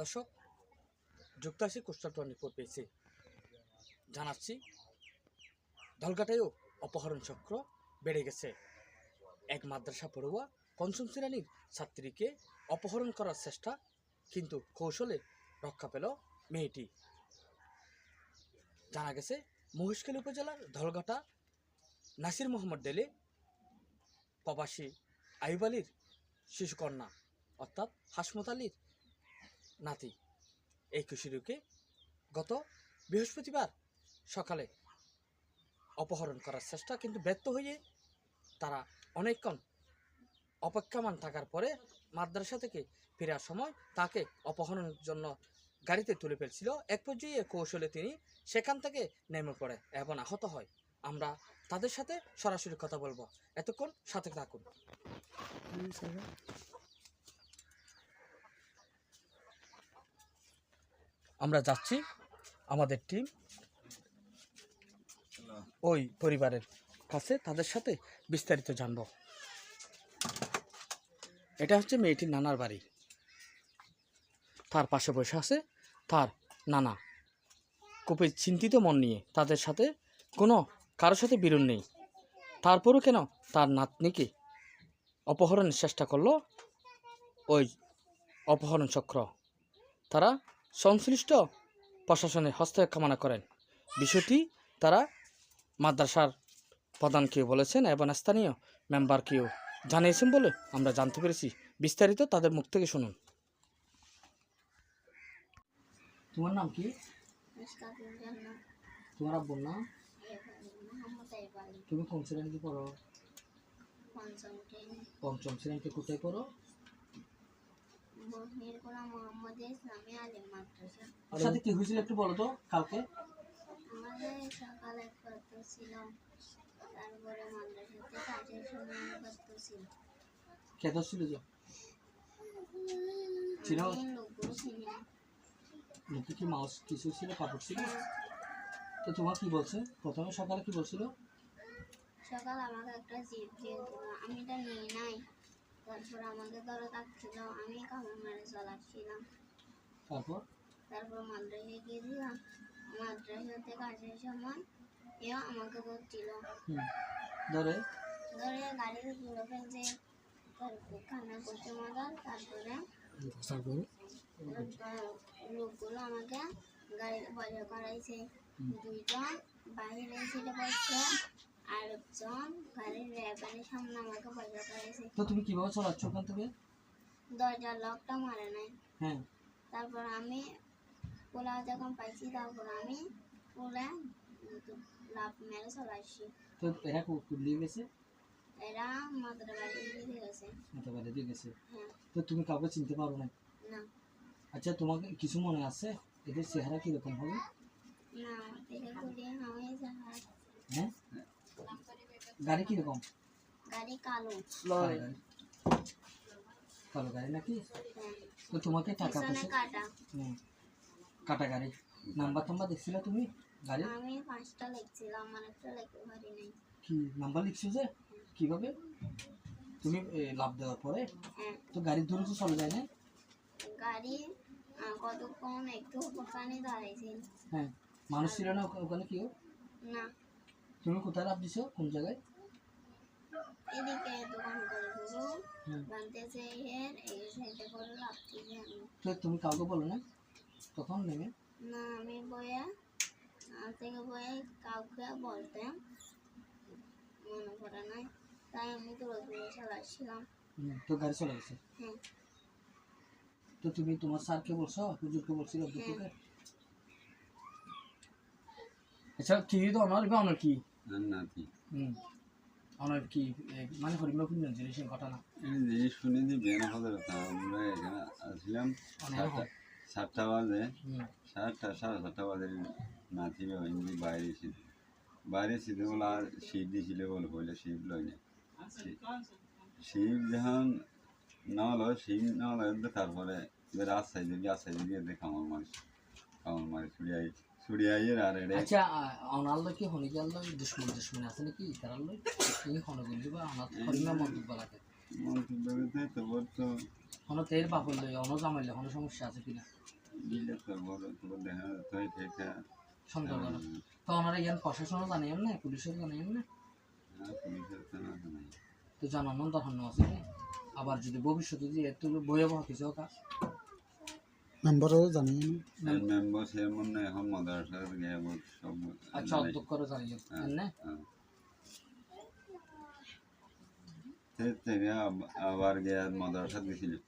দর্শক যুক্তাশি coastal report পেয়েছি জানাচ্ছি ধলঘাটায়ও অপহরণ চক্র বেড়ে গেছে। এক মাদ্রাসা পড়ুয়া পঞ্চম শ্রেণির ছাত্রীকে অপহরণ করার চেষ্টা, কিন্তু কৌশলে রক্ষা পেল মেয়েটি। জানা গেছে, মহেশখালী উপজেলার ধলঘাটা নাসির মোহাম্মদ ডেলে প্রবাসী আইব আলীর শিশুকন্যা, অর্থাৎ হাসমত আলীর নাতি। এই কিশোরীকে গত বৃহস্পতিবার সকালে অপহরণ করার চেষ্টা কিন্তু ব্যর্থ হয়ে তারা অনেকক্ষণ অপেক্ষামান থাকার পরে মাদ্রাসা থেকে ফেরার সময় তাকে অপহরণের জন্য গাড়িতে তুলে ফেলছিল। এক পর্যায়ে কৌশলে তিনি সেখান থেকে নেমে পড়ে এবং আহত হয়। আমরা তাদের সাথে সরাসরি কথা বলব। এতক্ষণ সাথে থাকুন। আমরা যাচ্ছি আমাদের টিম ওই পরিবারের কাছে, তাদের সাথে বিস্তারিত জানব। এটা হচ্ছে মেয়েটির নানার বাড়ি। তার পাশে বসে আছে তার নানা। খুবই চিন্তিত মন নিয়ে তাদের সাথে কোনো কারোর সাথে বিরোধ নেই। তারপরও কেন তার নাতনিকে অপহরণের চেষ্টা করল? ওই অপহরণ চক্র। তারা সংশ্লিষ্ট প্রশাসনের হস্তক্ষেপ কামনা করেন। বিষয়টি তারা মাদ্রাসার প্রধানকেও বলেছেন এবং স্থানীয় মেম্বারকেও জানিয়েছেন বলে আমরা জানতে পেরেছি। বিস্তারিত তাদের মুখ থেকে শুনুন। তোমার নাম কি? তোমার আব্বুর নাম? তুমি কোন শ্রেণীতে পড়ো? পঞ্চম পঞ্চম শ্রেণীতে কোথায় পড়ো? মিরপুরা মোহাম্মদ ইসলামী আলিম মাদ্রাসা। ওর সাথে কি হয়েছিল একটু বলো তো কালকে? আমাদের সকালে ছিল তারপরে মাদ্রাসাতে কাজের সময় কত ছিল? যে কি মাউস কিছু ছিল কাপড় ছিল? তো তোমার কি বলছে? প্রথমে সকালে কি বলছিল? সকাল আমাকে একটা জিপ দিয়ে আমি এটা নিয়ে নাই। তারপর আমাকে ধরে থাকছিল আমি কামড় মেরে চলাচ্ছিলাম। তারপর? তারপর মাদ্রাসায় গিয়ে দিলাম। মাদ্রাসাতে কাজের সময় এও আমাকে ধরছিল ধরে? ধরে গাড়িতে তুলে ফেলছে তারপর কান্না করছে মজার তারপরে লোকগুলো আমাকে গাড়িতে বজা করাইছে। দুইজন বাইরে সিটে বসছে। আর একজন গাড়ির র্যাবের সামনে আমাকে তো তুমি কীভাবে চলাচ্ছ ওখান থেকে? দরজার লকটা মারে নাই। হ্যাঁ। তারপর আমি পোলা যখন পাইছি তারপর আমি পোলা লাভ মেরে চলে আসছি। তো এরা কুকুর গেছে? এরা মাত্র বাড়ি দিয়ে গেছে। মাথা বাইরে দিয়ে গেছে? হ্যাঁ। তো তুমি কাউকে চিনতে পারো না না। আচ্ছা তোমাকে কিছু মনে আছে? এদের চেহারা কীরকম হবে? না আমি জাহাজ হ্যাঁ? গাড়ি কীরকম? গাড়ি কালো। গাড়ি। কালো গাড়ি নাকি? হ্যাঁ। তো তোমাকে টাকা পয়সা কাটা। হুম। কাটা গাড়ি। নাম্বার টাম্বার দেখছিল তুমি গাড়ি আমি পাঁচটা লিখছিলাম আমার একটা লিখতে পারি নাই। কি নাম্বার লিখছো যে? কীভাবে? তুমি লাভ দেওয়ার পরে? হ্যাঁ। তো গাড়ির ধরে তো চলে যায় না? গাড়ি কতক্ষণ একটু ওখানে দাঁড়াইছিল। হ্যাঁ। মানুষ ছিল না ওখা- ওখানে কেউ না। তুমি কোথায় লাভ দিছো? কোন জায়গায়? তো তুমি কাউকে বলো না? তখন নেমে না আমি আর থেকে বইয়ে কাউকে বলতে মনে পড়ে নাই। তাই আমি দৌড়ে চালাচ্ছিলাম তো গাড়ি চলে গেছে? হ্যাঁ তো তুমি তোমার স্যারকে বলছো হুজুরকে বলছিল দুটোকে আচ্ছা কি তো অনার কি? অনার কি নাতি হুম। অনার কি মানে হরিমা জিনিস ঘটনা এই জিনিস শুনে যে হতে আমরা এখানে আসলাম সাতটা বাজে। সাতটা সাড়ে সাতটা বাজে নাতি হিন্দি বাইরে এসেছিল বাইরে এসেছিল বলে আর শিব দিয়েছিল বলে বলে শিব লয় না শিব যখন না হলো শিব না হলো তারপরে আশ্বাই দিবি আশ্বাই দিবি এদের কামড় মারিস কামড় মারি ছুড়িয়াই ছুড়িয়াই আর এটা আচ্ছা অনার কি হনি গেল দুশ্মন দুশ্মন আছে নাকি? তার কি হনে বললি বা? অনার হরিমা মন্দির মন্তব্য করতে তোর তো কোনো তেল বাপর লই অন্য জামাইলে কোনো সমস্যা আছে কিনা? দিলে তো বড় তোর দেখা তুই থেকে সন্দেহ করো। তো ওনারা ইয়ান প্রশাসনও জানিয়েন না পুলিশের জানিয়েন না তো তো জানানো আছে আবার যদি ভবিষ্যতে যদি একটু ভয়াবহ কিছু হোক মেম্বারও জানি মেম্বার সে মনে এখন মাদ্রাসার গিয়ে বল সব আচ্ছা অধ্যক্ষ করে জানিয়ে না? হ্যাঁ। থেকে আবার গিয়ে মাদ্রাসা দিছিল